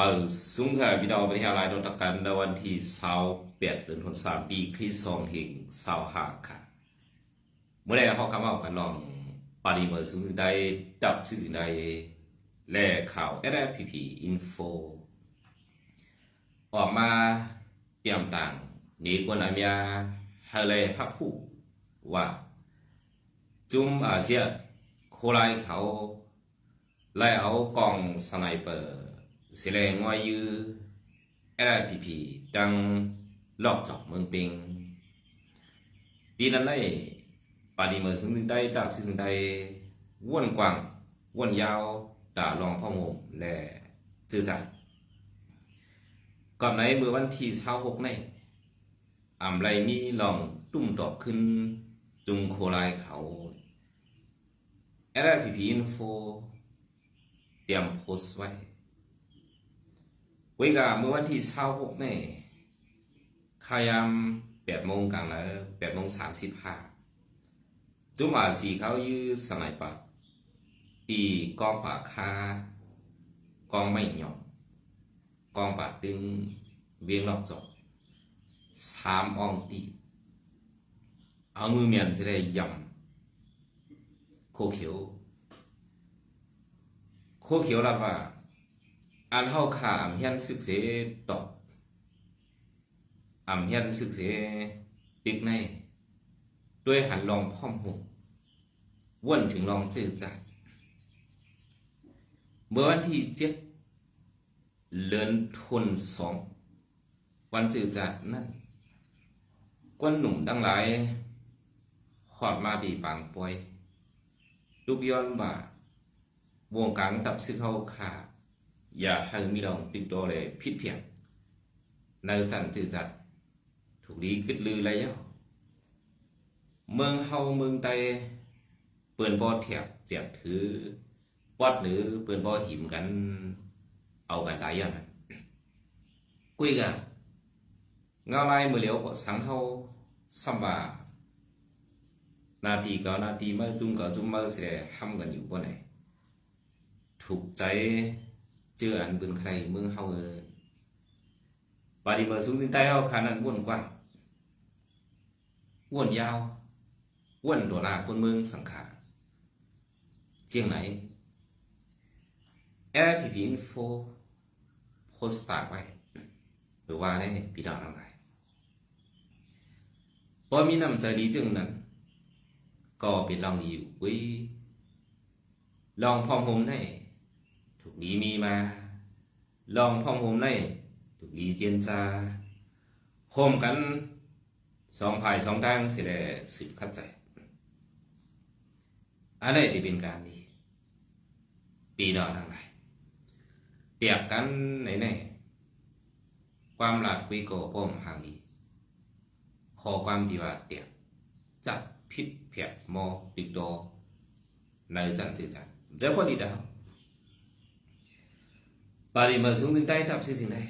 มาสูงค่ะพี่น้องประเทศลายนตกันในวันที่เสาเปียดเดือนธันวาคมปีคริสต์สองเฮงเสาหาค่ะเมื่อไรเขาคำว่ากันลองปาริเมอร์สูงสุดได้ดับสิ่งใดแล่ข่าว sfp Info ออกมาเตรียมต่างนี้กวนอาเมียให้เลฮับผู้ว่า จุมอาเซียโคไลเขาไล่เอากองสไนเปอร์ สิเลงว่ายือ LPP ดังลอกจอกเมืองปิงปีนั้นได้ปาดีเมืองซึ่งได้ดับซึ่งได้ว่วนกว้างว่วนยาวด่าลองพ่อโมมและจื้อจัดก่อนไหนเมื่อวันที่เช้าหกในอ่ำไรมีลองตุ้มดอกขึ้น จุงโคไลเขา LPP Info เตรียมโพสไว้ เวลาเมื่อวันที่เช้าหกเนี่ยขายามแปดโมงกลางแล้วแปดโมงสามสิบห้าจุมาสีเขายื้อสไนเปอร์อีกองปากคากองไม่หยองกองปากดึงเวียงรอบจบสามอองตีเอามือเมียนสิได้ยำโคเขียวโคเขียวรับว่า อันเฮาขาอำเฮียนศึกเสตอบอำเฮียนศึกเสติกในด้วยหันลองพร้อมหุว่นถึงลองจื้อจัดเมื่อวันที่เจ็ดเลือนทนสองวันจื้อจัดนั่นกวนหนุ่มดังหลายขอดมาดีปางป่วยลูกย้อนบ่าวงการตับซึกเฮาขา อย่าให้มีลองติดตัวเลยผิดเพียงในจันจือจัดถูกดีขึ้นลือแล้วเมืองเฮาเมืองใดเปืนบ่อแถบเจียบถือวัดหรือเปืนบ่อหิมกัน เอากันหลายอย่างนั้นกุยกันเงาลายมือเหลียวก็สังเฮาสัมบานาทีก็นาทีเมื่อจุ่มก็จุ่มเมื่อเสียห้ำกันอยู่บ่ไหนถูกใจ เจออันเบิ่นใครเมืองเฮาเอิ้นปาดิเมอร์สูงสิงใต้เฮาขานั้นว่นกว้างว่นยาวว่นตัวลาคนเมืองสังขารเจียงไหน LPP Info โพสต์ตากไว้ หรือว่าได้พี่น้องทั้งหลายพอมีน้ำใจดีจึงนั้น ก็เป็นลองดีอยู่เว้ยลองพร้อมผมได้ถูก ดีมีมา ลองพ่องโฮมได้ถูกดีเจียนจาโฮมกันสองภายสองด้านเสียแลสิบขัดใจอันนี้ที่เป็นการดี ปีนอนทั้งหลายเปรียบกันในแน่ความหลัดวิโกป้มหางดีขอความที่ว่าเตียบจับพิษเพียบโมติดโดในจันทร์จืดจันเจ้าพอดีดาว bà đi mà xuống tay tập xây dựng này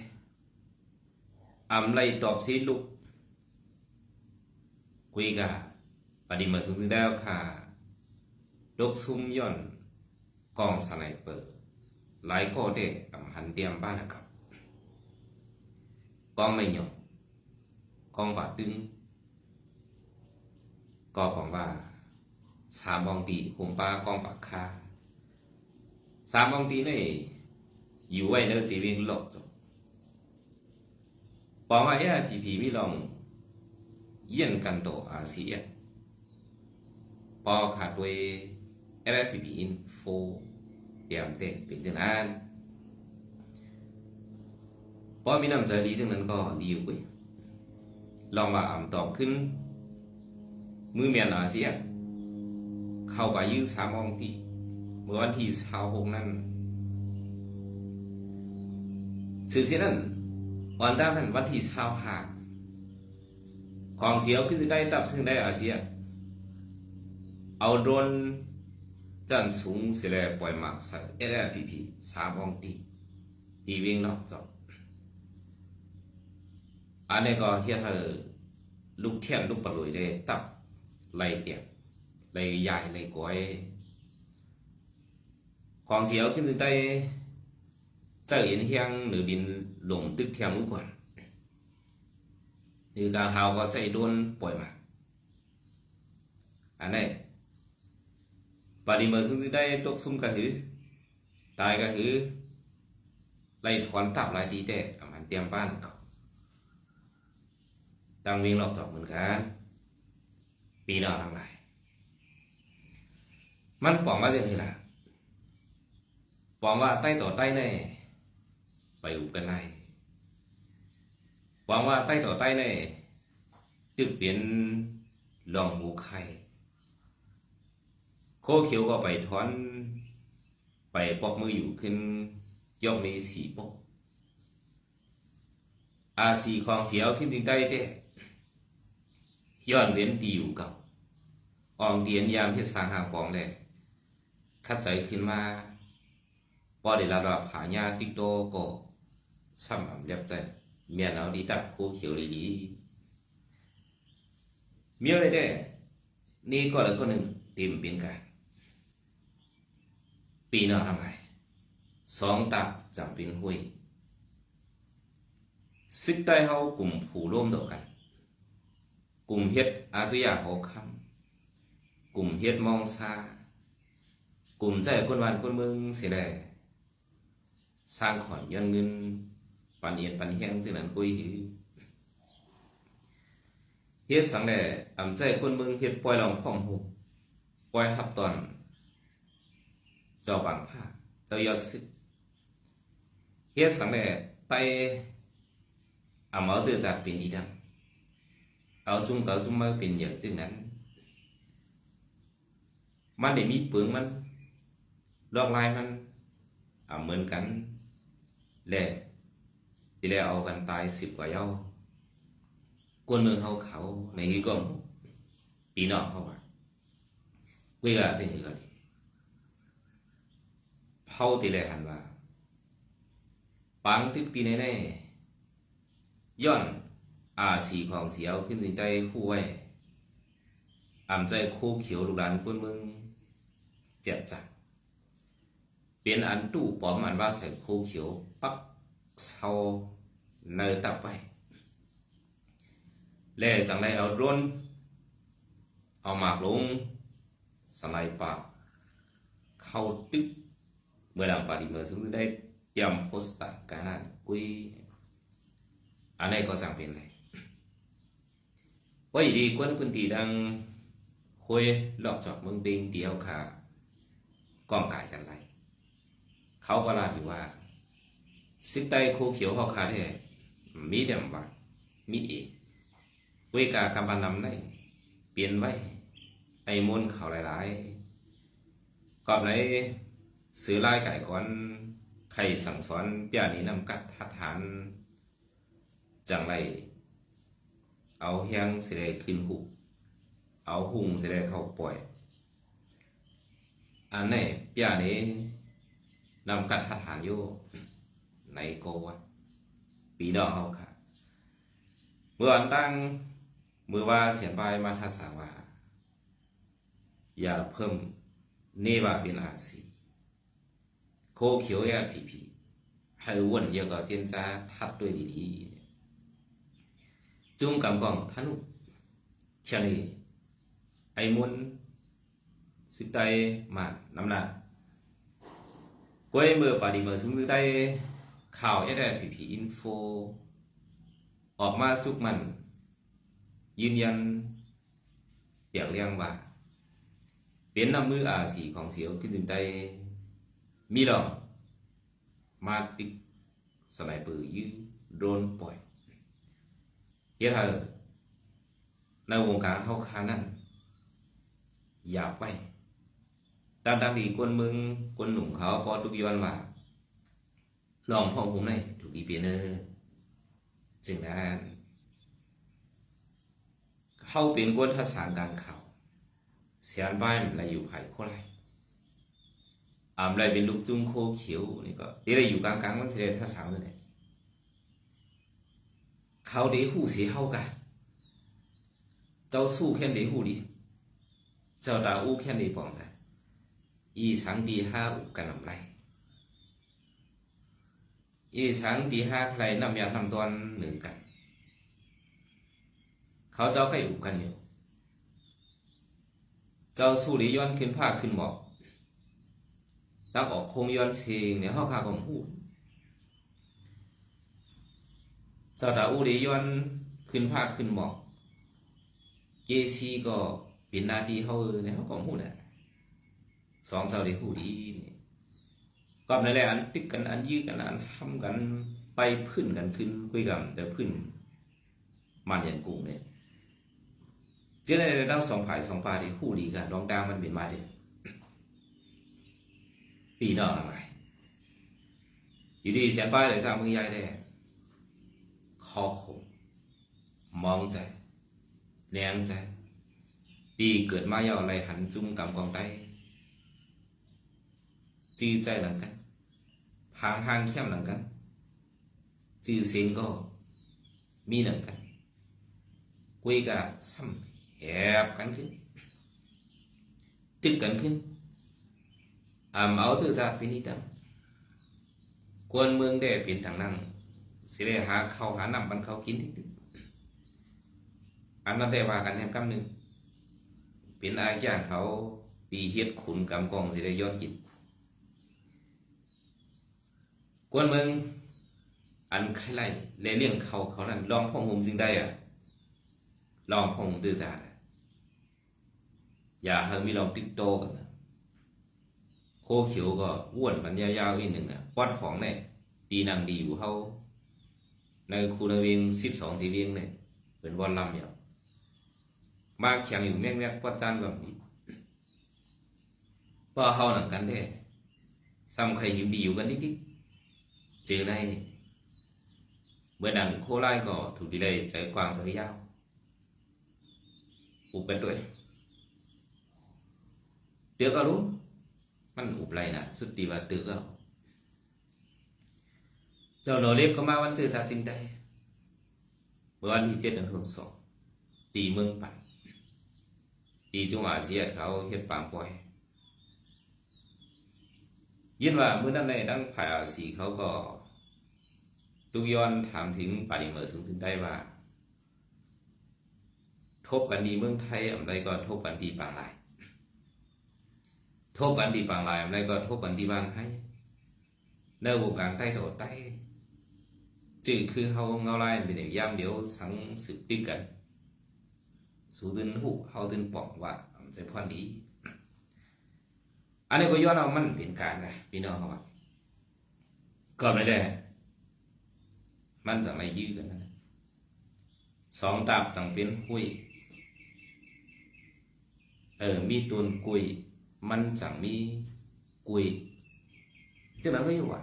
ẩm lại đọc xí lục quy cả bà đi mà xuống tay ค่ะลกซุ่มย่อนกองสไนเปอร์หลายก็ได้อำหันเตรียมบ้านน อยู่ไว้เนื้อจีวิงหลบจบปองว่าเอทีพีมีลองเยี่ยนกันโตอาเซียนปอขาดด้วยเอรพีพีอินโฟเตรียมเตะเป็นจังนั้นปอมีน้ำใจดีจังนั้นก็ดีอยู่ไปลองมาอ่ำตอบขึ้น มือเมียนอาเซียนเข้าไปยื้อสามองที่เมื่อวันที่สาวหกนั้น สืบเช่นนั้นวันด้านนั้นวันที่เช้าหาของเสียวคือได้ดับซึ่งได้อาเซีย เอาโดนจันสูงเสียแล้วปล่อยหมากใส่เอลพีพีสามองตีตีวิ่งนอกจอบอันนี้ก็เฮียเธอลูกเทียนลูกปลุยได้ตับไหลเตียบไหลใหญ่ไหลก้อยของเสียวคือได้ 在影响你边龙的天无管，你讲好个在端ปล่อยมาอันนี้ปฏิมาซึ่งได้ตกซุ่มก็คือตายก็คือไล่ถอนตับไล่ตีแต่มันเตรียมบ้านเขาตั้งวิ่งรอบจอบเหมือนกัน ปีนอทั้งหลาย มันปองว่าจะไงล่ะปองว่าใต้ต่อใต้แน่ ไป อุเป็นไรหวังว่าใต้ต่อใต้แน่จึกเปลี่ยนลองหูไข่โคเขียวก็ไปถอน ไปปอกมืออยู่ขึ้นย่อมมีสีปอกอาสีของเสียวขึ้นจึงได้เด้ย้อนเว้นดีอยู่เก่าอองเดียนยามเพชรสางหาปองแหลคัดใจขึ้นมาพอได้รับว่าผาญาติกโตก็ ซ้ำอำเรียบใจเมียเอาดีตับคู่เขียวเลยดีเมียเลยเด้นี่ก็แล้วก็หนึ่งเต็มเป็นกันปีหน้าทำไงสองตับจำเปันเฮ็ดอาจุยาหอคำกลุ่มเฮ็ดมองซากลุ่มใจคนวันคนเมืองเสียนปันแห้งซึ่งนั้นคุยหือเฮ็ดสังแดอำใจคนเมืองเฮ็ดปล่อยลองของหูปล่อยหับตอน เจ้าบางผ้าเจ้ายอดซึกเฮ็ดสังแดไปเอาเอาเจอจากเป็นอีดังเอาจุ่มเอาจุ่มมาเป็นอย่างจึงนั้น มันได้มีเปลืองมันลอกลายมันเอาเหมือนกันแหละ ทีแรกเอากันตายสิบกว่าเย้ากวนเมืองเขาเขาในที่ก็ปีนอกเขาว่าเวลาจริงก็ดีเผาทีแรกหันว่าปังติดตีแน่ๆย้อนอาสีของเสียวขึ้นสิได้คู่ไว้อ่ำใจคู่เขียวลูกหลานคนเมืองเจ็บจัดเป็นอันตู้ปอมอันว่าใส่คู่เขียวปักเศร้าเนยตับ ไปแล้วจังไรเอาร่นเอาหมากลงสไลด์ปากเข้าตึกเมื่อหลังปาดีเมื่อซึ่งได้เตรียมโพสต์การนั้นกุยอันนี้ก็จังเป็นเลยว่าดีกวนพื้นที่ดังคุยหลอกจอกเมืองปิงเดียวค่ะกองกายกันไร เขาก็ลาอยู่ว่า สิไตโคเขียวหอกขาแท้มีเดียมว่ามีเอกเวกากำบันนำได้เปลี่ยนไว้ ไอ้มนเขาหลายๆกอบไหนซื้อลายไก่ก่อนไข่สั่งสอนเปียนี้นำกัดทัดฐานจังไร เอาเฮียงเสิได้ขึ้นหุกเอาหุ่งเสิได้เข้าปล่อย อันนี้เปียนี้นำกัดทัดฐานอยู่ วอย่าผีผีให้วนเยอะก็เจนจ้าทัดด้วยดีๆจุ่มกำกองทนุเชียนีไอ้มุนสิไตมาน้ำหนักกวยเมื่อปาดีเมื่อซึ่งได้ ข่าวเอเดพีพีอินโฟออกมาทุกมัน ยืนยันเปียกเรียงว่า เป็นน้ำมืออาสีของเสียวขึ้นถึงได้มีดอกมาติดสไนเปอร์ยืดโดนปล่อยเฮ็ดให้ในวงการเข้าค้านั้น อย่าไปดังดังดีคนมึงคนหนุ่มเขาพอทุกย้อนว่า ลองพ่อผมในถูกอีเปียเนอร์จึงนั้นเข้าเป็นกวนทัศนการข่าเสียนบ้านอะไรอยู่ไผ่โคไรอามอะไรเป็นลูกจุ้งโคเขียวนี่ก็ที่อะไรอยู่กลางกลางมันเสียทัศนเลยเขาเดี๋ยวหูเสียเข้ากันเจ้าสู้แค่เดี๋ยวหูดีเจ้าตาอู้แค่เดี๋ยวปองใจอีสังดีห้าอุกันลำไร อีสังตีห้าใครนำยานำตอนหนึ่งกัน เขาเจ้าใกล้อุกันอยู่ เจ้าสู้หลีย้อนขึ้นผ้าขึ้นหมอกตั้งออกโคงย้อนเชงเนี่ยห้าพาของหูเจ้าดาอูหลีย้อนขึ้นผ้าขึ้นหมอกเจซีก็เป็นนาทีเขาเนี่ยเขาของหูเนี่ยสองเจ้าได้หู้ดีนี่ ก็ในแรกอันติดกันอันยืดกันอันทำกันไปพื้นกันขึ้นคุยกันแต่พื้นมันยันกุ้งเนี่ยเจ้าในเล่าสองผายสองปลาที่คู่ดีกันรองดามันเป็นมาเสียปีนอกทั้งยอยู่ดีเสียป้ายเลยสร้างมือใหญ่ได้ขอคงมองใจแรงใจดีเกิดมาเยาอะไรหันจุ้มกำกองได้จีใจหลังกัน พางทางเข้มหลังกันจือเสียงก็มีหลังกันคุยกับซ้ำแอบกันขึ้น ตึกกันขึ้นอ่ำเอาถือจากพินิตังกวนเมืองได้เปลี่ยนทางนั่งสิได้หาเข้าวหานำมันเขากินทิ้งๆอันนั้นได้ว่ากันแห่งกำหนึ่งเป็นอาจ้างเขาปีเฮ็ดขุนกำกองสิได้ย้อนกิน กวนมืองอันใครไล่เลเลี่ยงเขาเขานั่นลองพ่องหมจึงได้อะลองพ่องหมตื้อจาดอย่าให้มีลองติ๊กโตกันนะโคเขียวก็อ้วนมันยาวๆอีกหนึ่งนะวัดของเนี่ยดีนางดีอยู่เขาในคูนาเวียงสิบสองสีเวียงเนี่ยเป็นวันลำอย่างมาแข่งอยู่แม่งแม่งปัดจานแบบนี้พอเขาหนังกันได้ซ้ำใครหิมดีอยู่กันนิดๆ เจอในเมื่อดังโคไล่ก็ถูกดีเลยใจกว้างใจยาวอุบกันด้วย được không đúng มันอุบไรนะสุดที่ว่าตึกเอาเจ้าโนเล็บก็มาวันเจอทาจริงได้เมื่อวันที่เจ็ดเดือนธันวาคมตีเมืองปันตีจงอาเซียเขาเฮ็ดปามปล่อย ยินว่าเมื่อนั้นในดังผ่ายสีเขาก็ทุกย้อนถามถึงปาริเมอร์สูงสุดได้ว่า ทบกันดีเมืองไทยอะไรก็ทบกันดีปางลาย ทบกันที่ปางลายอะไรก็ทบกันที่บางให้ในวงการใต้โดดได้จื่อคือเฮาเงาลายเป็นอย่างย่ำเดียวสังสืบปิ้งกัน สู่ดินหูเฮาดินป่องว่าจะพอดี อันนี้ก็ย้อนเอามันเป็นการไงพี่น้องเขาว่าก็ไม่ได้มันจะไม่ยื้อกันนะสองดาบจังเป็นหุยเออมีตุนกุย มัน chẳng มีกุยจะมันก็อยู่ว่า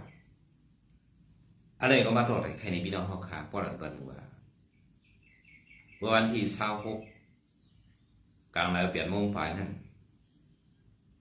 อะไรก็มาตรวจใครในพี่น้องเขาขาป้อนกันว่าวันที่เช้าหกกลางแล้วเปลี่ยนโมงฝ่ายนั้น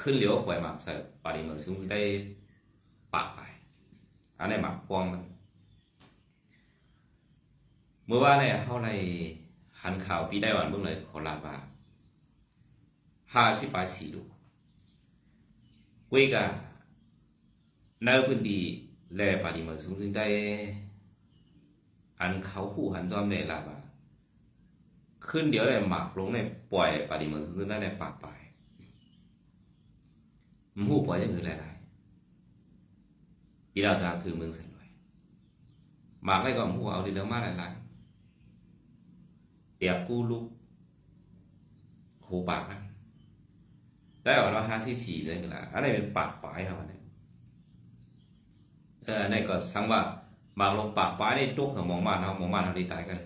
ขึ้นเลยตั้งหลายขึ้นเหลียวปล่อยมักใส่ปาริเมอร์ซึ่งได้ปากไปอันนี้หมักปองมันเมื่อว่าเนี่ยเขาในหันข่าวปีได้วันเบื้องเลยขอลาบาห้าสิบปาสี่ดูเวกาในพื้นที่แลปาริมาสูงซึ่งได้อันเขาคู่หันจอมในลาบาขึ้นเดี๋ยวได้หมากลงในปล่อยปาริมาสูงซึ่งได้ในปากไป มันหูปล่อยจะมือหลายๆอีเราจะคือเมืองสันลอยมากได้ก็หูเอาดีเดียวมากหลายๆเตียกกู้ลูกหูปากมันได้ออกมาห้าสิบสี่เลยกันละอะไรเป็นปากปลายครับเนี่ยเออในก็สังว่าบางลงปากป้าได้ตุกของมองมาเนาะมองมาเราด้ตายกัน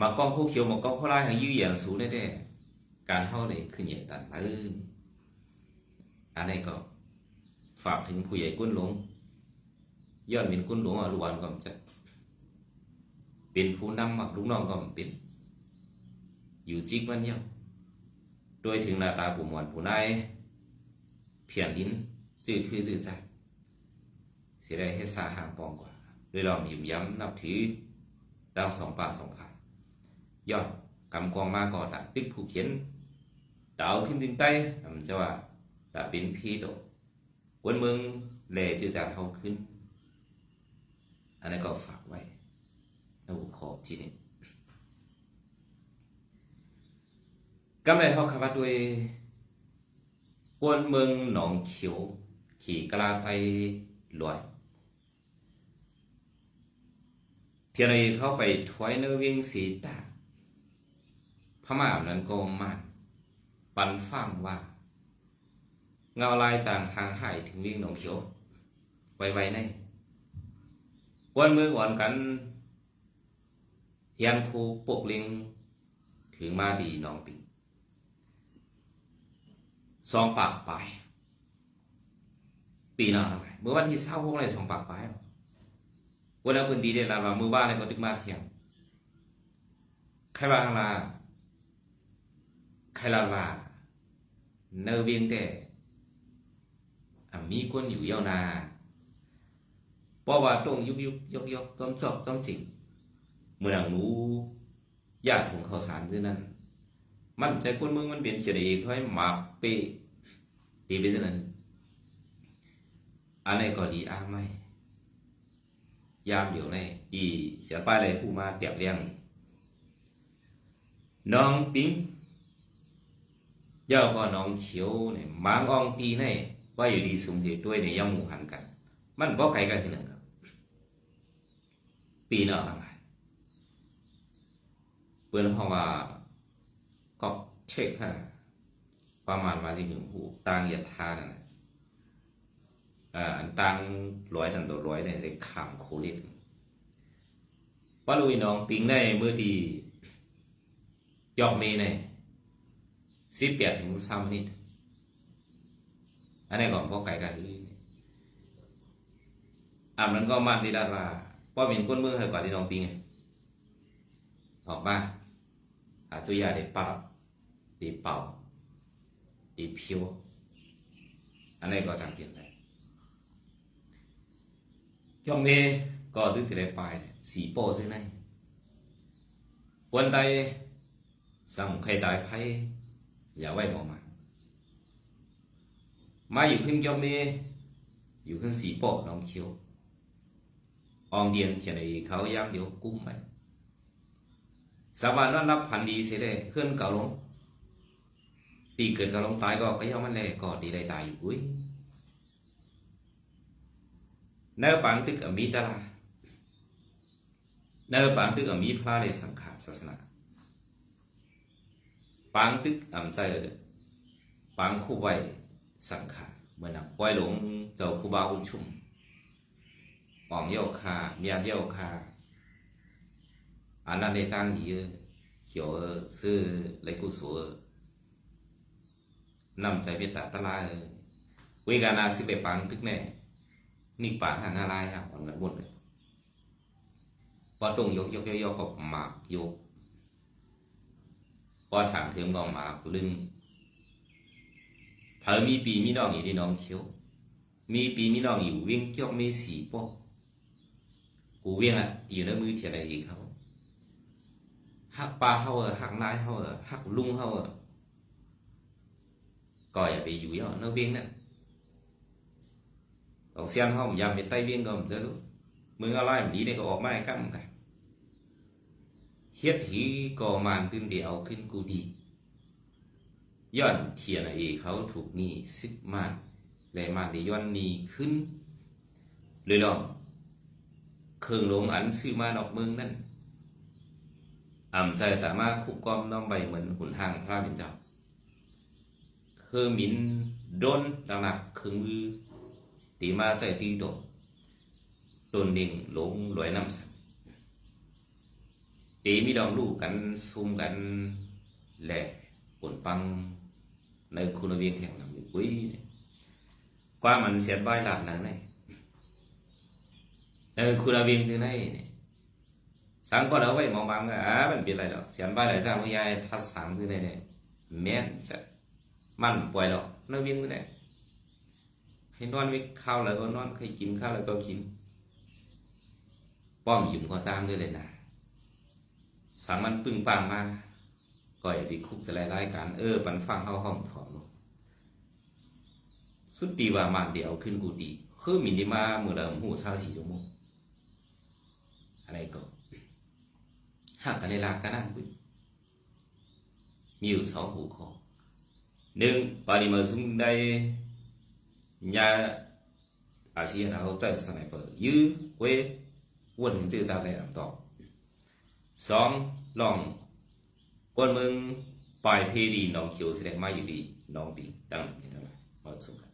มากองคู่เขียวมากองคู่ไล่างยื้ออย่างสูงได้การเข้าเลยขึ้นใหญ่ตันลื่น อันนี้ก็ฝากถึงผู้ใหญ่กุ้นหลงย้อนเป็นกุ้นหลงอรวนก็จะเป็นผู้นำมักลูกน้องก็เป็นอยู่จิกมันเหี่ยวโดยถึงหน้าตาผู้มวลผู้นายเพียนลิ้นจื้อคือจื้อใจเสิได้เฮ็ดสาหางปองกว่าด้วยลองยิ้มย้ำนับถือดาวสองปากสองผายย้อนกำกองมาก็ดาปิกผู้เขียนดาวขึ้นถึงใต้มันจะว่า ดาเป็นพีโดกวนเมืองแลจื้อจางเฮาขึ้นอันนั้ก็ฝากไว้ในหัวข้อที่นี้ก็ไม่เขาคำว่าด้วยกวนเมืองหนองเขียวขี่กลาไปลอยเทียนนี้เข้าไปถวยเนื้อวียงสีตาพม่านั้นก็มานปันฟังว่า เงาลายจางทางหายถึงวียงหนองเขียวไวๆในวันมือก่อนกันเฮียนครูปกลิงถึงมาดีน้องปิงสองปากไปปีน้าทำไมเมื่อวันที่เศร้าพวกอะไรสองปากไปวันนั้นคนดีเด่นละว่ามือบ้านอะไรก็ดึกมาเที่ยงใครว่าข้างลาใครลาว่าเนอเวียงแต่ มีคนอยู่เยาวนาเพราะว่าตรงยุกยุกยกยกต้อมจอกต้อมจิงเมื่อหนังหนูญาติของข้าวสารด้วยนั้น มันใจคนเมืองมันเปลี่ยนเฉยค่อยหมากเปตีไปด้วยนั้นอันนี้ก็ดีอาไม่ยามอยู่ในอีเสียป้ายเลยผู้มาเตียบเลี้ยงน้องปิ๊งเจ้าก็น้องเขียวเนี่ยมางอองตีใน ว่าอยู่ดีสุมเสียด้วยในย่ำหมู่หันกัน มันบ่ไกลกันทีหนึ่งครับ ปีน้าทำไงเปิ้นห้องว่าก็เช็คค่ะประมาณว่าที่หนึ่งหูต่างเหยียดทานั่นน่ะอ่าอันต่างร้อยทันตัวร้อยเนี่ยได้ขามโคลิดป้าลุยน้องปิงได้เมื่อดียอกเมในสิบแปดถึงสามนิด อันนี้ก่อนพอไก่กันอ่ามันก็มากที่ด้านว่าป้อเป็นคนเมืองให้กว่าที่น้องปิงไงออกมาอาจุยาได้ปับด้เป่าได้เพียวอันนี้ก็จำเป็นเลยยองเมก็ตึกที่ได้ไปสีโป้ซึ่งนั่นวันใดสั่งใครได้ไพ่อย่าไว้หมอมา มาอยู่ขึ้นยอมเมอยู่ขึ้นสีโป้น้องเขียวอองเดียนเขียนในเขาย่างเดียวกุ้มไปสามารถนอนรับพันดีเสียได้เคลื่อนเก่าลงตีเกิดเก่าลงตายก็ก็ยังมันเลยก็ดีได้ตายอยู่อุ้ยเนื้อปังตึกอมีดาราเนื้อปังตึกอมีพระเลยสังขารศาสนาปังตึกอำใจปังคู่ไว้ สังขารเมื่อนักปล่อยหลงเจ้าคูบาบุญชุมปองเยี่ยวคาเมียเยี่ยวคาอันนั้นในตั้งอยู่เกี่ยวซื้อเลยกุศลนำใจเมตตาตะลายวิการนาสิไปปังตึกแน่นี่ปังหางอะไรครับปังกันหมดเลยพอตรงยกยกยกยกกับหมากยกพอถามถึงกองหมากลึง เผอมีปีมีน้องอยู่ที่น้องเขียวมีปีมีน้องอยู่เวียงเจ้าไม่สีปอกกูเวียงอะอยู่ในมือเทียอะไรอีกเขาหักปลาเขาเออหักนายเขาเออหักลุงเขาเออก็อย่าไปอยู่ ở nơi biên đó còn xem không dám về tay biên còn chứ lúc mừng ai mình đi đây có ốm mai cắm cả hiết thì có màn tương điệu ขึ้นกูดี ย้อนเทียนเอเขาถูกหนี่ซึกมานและมานได้ย้อนหนี่ขึ้นเลยลองเครื่องลงอันซื้อมานอกเมืองนั่นอ่ำใจแต่มาคุกกอมน้องใบเหมือนขุนทางพระเป็นเจ้าคือมินโดนดังหนักคือมือตีมาใจตีโตตนดิ่งหลงลอยน้ำสันตีมีดองลูกกันซุ่มกันแหล่ปนปัง ในคุณเวียงแข่งนำอยู่กุ้ยกว่ามันเสียบายหลับนั้นไงเออคุณเวียงคือไหนเนี่ย sáng qua đó vậy mong mong à mình biết lại đó chén bay lại ra với ai thắt sáng thế này này men chắc mặn quay đó nó viên thế này ให้นอนไม่ข้าวแล้วก็นอนให้กินข้าวแล้วก็กิน ป้อมหยุ่มก็จ้างด้วยเลยนะสามันปึ้งปังมา ก่อยไปคุกสลายรายการเออปันฟังเข้าห้องถอมลงสุดดีว่ามันเดียวขึ้นกูดีคือมินิมาเมื่อเดิมหูเช้าสี่ชั่วโมงอะไรก็หักกันเลยลากกันนั่นมีอยู่สองหัวข้อหนึ่งปริมาณสุ่มได้ nhà ASEAN hỗ trợ sniper giữ quê quân hình tự ra về làm tỏ song lòng quân mừng bài phê đi nòng chiều sẽ mai อ คนมึงปล่อยเพดีน้องเขียวแสดงมาอยู่ดีน้องดีดังนี่นะมาสุข